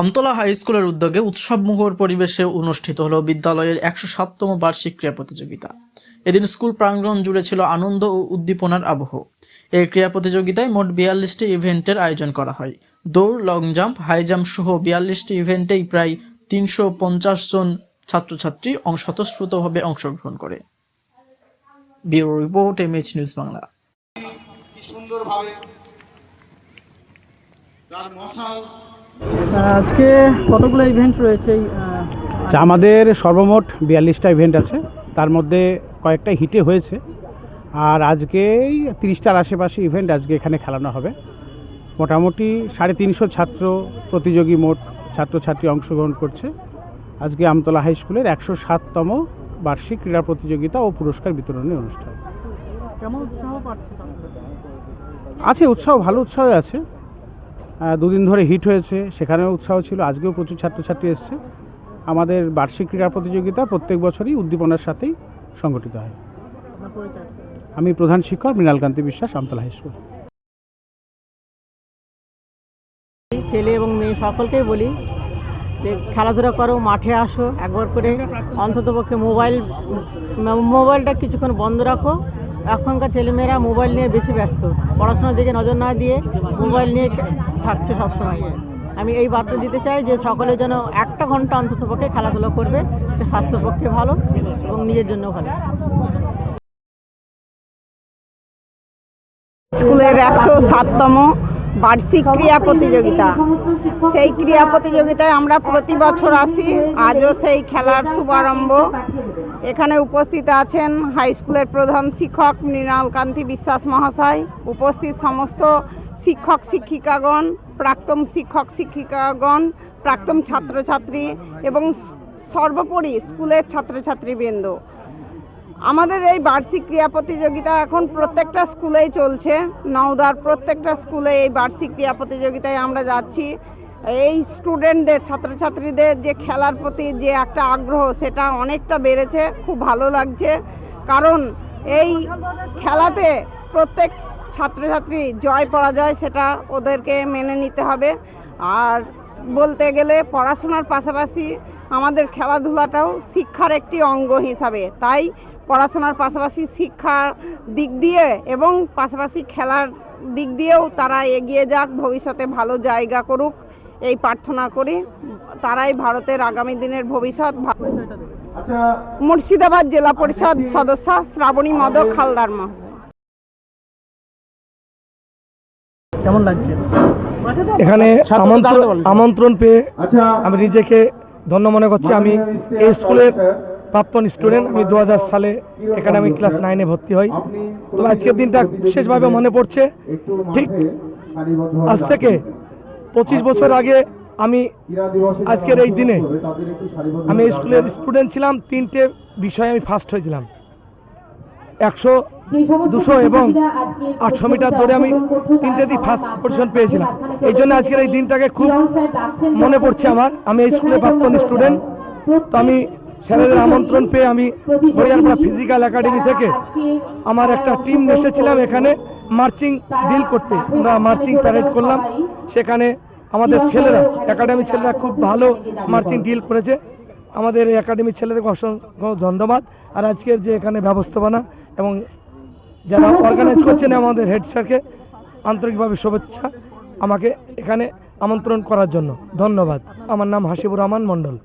Amtala high স্কুলের উদ্যোগে উৎসবমুখর পরিবেশে অনুষ্ঠিত হলো বিদ্যালয়ের একশো সাততম বার্ষিক ক্রীড়া প্রতিযোগিতা। এদিন স্কুল প্রাঙ্গণ জুড়ে ছিল আনন্দ ও উদ্দীপনার আবহ। এই ক্রীড়া প্রতিযোগিতায় মোট বিয়াল্লিশটি ইভেন্টের আয়োজন করা হয়। দৌড়, লং জাম্প, হাই জাম্প সহ বিয়াল্লিশটি ইভেন্টেই প্রায় তিনশো পঞ্চাশ জন ছাত্রছাত্রী স্বতঃস্ফূর্তভাবে অংশগ্রহণ করে। Bureau report, MH news Bangla. সুন্দরভাবে তার মশাল আজকে কতগুলো ইভেন্ট রয়েছে আচ্ছা আমাদের সর্বমোট বিয়াল্লিশটা ইভেন্ট আছে। তার মধ্যে কয়েকটা হিটে হয়েছে। আর আজকেই তিরিশটার আশেপাশে ইভেন্ট আজকে এখানে খেলানো হবে। মোটামুটি সাড়ে তিনশো ছাত্র প্রতিযোগী মোট ছাত্রছাত্রী অংশগ্রহণ করছে। আজকে আমতলা হাই স্কুলের একশো সাততম বার্ষিক ক্রীড়া প্রতিযোগিতা ও পুরস্কার বিতরণী অনুষ্ঠান। আছে উৎসাহ ভালো উৎসাহ আছে। দুদিন ধরে হিট হয়েছে, সেখানেও উৎসাহ ছিল, আজকেও প্রচুর ছাত্রছাত্রী এসছে। আমাদের বার্ষিক ক্রীড়া প্রতিযোগিতা প্রত্যেক বছরই উদ্দীপনার সাথেই সংগঠিত হয়। আমি প্রধান শিক্ষক মৃণালকান্তি বিশ্বাস, আমতলা হাই স্কুল। ছেলে এবং মেয়ে সকলকেই বলি যে খেলাধুলা করো, মাঠে আসো, একবার করে অন্ততপক্ষে মোবাইল, মোবাইলটা কিছুক্ষণ বন্ধ রাখো। এখনকার ছেলেমেয়েরা মোবাইল নিয়ে বেশি ব্যস্ত। পড়াশোনার দিকে নজর না দিয়ে মোবাইল নিয়ে থাকছে সবসময়। আমি এই বার্তা দিতে চাই যে সকলে যেন একটা ঘণ্টা অন্তত পক্ষে খেলাধুলো করবে স্বাস্থ্যের পক্ষে ভালো এবং নিজের জন্য ভালো। স্কুলের একশো সাততম বার্ষিক ক্রীড়া প্রতিযোগিতা। সেই ক্রীড়া প্রতিযোগিতায় আমরা প্রতি বছর আসি। আজও সেই খেলার শুভারম্ভ। এখানে উপস্থিত আছেন হাই স্কুলের প্রধান শিক্ষক মৃণাল কান্তি বিশ্বাস মহাশয় উপস্থিত সমস্ত শিক্ষক শিক্ষিকাগণ প্রাক্তন শিক্ষক শিক্ষিকাগণ প্রাক্তন ছাত্রছাত্রী এবং সর্বোপরি স্কুলের ছাত্রছাত্রীবৃন্দ। আমাদের এই বার্ষিক ক্রীড়া প্রতিযোগিতা এখন প্রত্যেকটা স্কুলেই চলছে। নওদার প্রত্যেকটা স্কুলে এই বার্ষিক ক্রীড়া প্রতিযোগিতায় আমরা যাচ্ছি। এই স্টুডেন্টদের, ছাত্রছাত্রীদের যে খেলার প্রতি যে একটা আগ্রহ, সেটা অনেকটা বেড়েছে। খুব ভালো লাগছে। কারণ এই খেলাতে প্রত্যেক ছাত্রছাত্রী জয়, পরাজয় সেটা ওদেরকে মেনে নিতে হবে। আর বলতে গেলে পড়াশোনার পাশাপাশি আমাদের খেলাধুলাটাও শিক্ষার একটি অঙ্গ হিসাবে। তাই পড়াশোনার পাশাপাশি শিক্ষার দিক দিয়ে এবং পাশাপাশি খেলার দিক দিয়েও তারা এগিয়ে যাক ভবিষ্যতে ভালো জায়গা করুক এই প্রার্থনা করি। তারাই ভারতের আগামী দিনের ভবিষ্যৎ। মুর্শিদাবাদ জেলা পরিষদ সদস্য শ্রাবণী মদক হালদার মহাশয় কেমন লাগছে? এখানে আমন্ত্রণ আমন্ত্রণ পেয়ে আমি নিজেকে ধন্য মনে করছি। আমি এই স্কুলের প্রাক্তন স্টুডেন্ট আমি দু হাজার সালে আমি ক্লাস নাইনে ভর্তি হই। তো আজকের দিনটা বিশেষভাবে মনে পড়ছে। ঠিক আজ থেকে পঁচিশ বছর আগে আমি আজকের এই দিনে আমি স্কুলের স্টুডেন্ট ছিলাম। তিনটে বিষয়ে আমি ফার্স্ট হয়েছিলাম। একশো, দুশো এবং আটশো মিটার দৌড়ে আমি তিনটে তিনটেতেই ফার্স্ট পজিশন পেয়েছিলাম। এই জন্য আজকের এই দিনটাকে খুব মনে পড়ছে আমার। আমি এই স্কুলে প্রাক্তন স্টুডেন্ট তো আমি স্যারেদের আমন্ত্রণ পেয়ে আমি হরিয়ারপাড়া ফিজিক্যাল একাডেমি থেকে আমার একটা টিম এসেছিলাম এখানে মার্চিং ডিল করতে। আমরা মার্চিং প্যারেড করলাম। সেখানে আমাদের ছেলেরা একাডেমির ছেলেরা খুব ভালো মার্চিং ডিল করেছে। আমাদের এই একাডেমির ছেলেদেরকে অসংখ্য ধন্যবাদ। আর আজকের যে এখানে ব্যবস্থাপনা এবং যারা অর্গানাইজ করছেন আমাদের হেড স্যারকে আন্তরিকভাবে শুভেচ্ছা আমাকে এখানে আমন্ত্রণ করার জন্য। ধন্যবাদ। আমার নাম হাসিবুর রহমান মণ্ডল।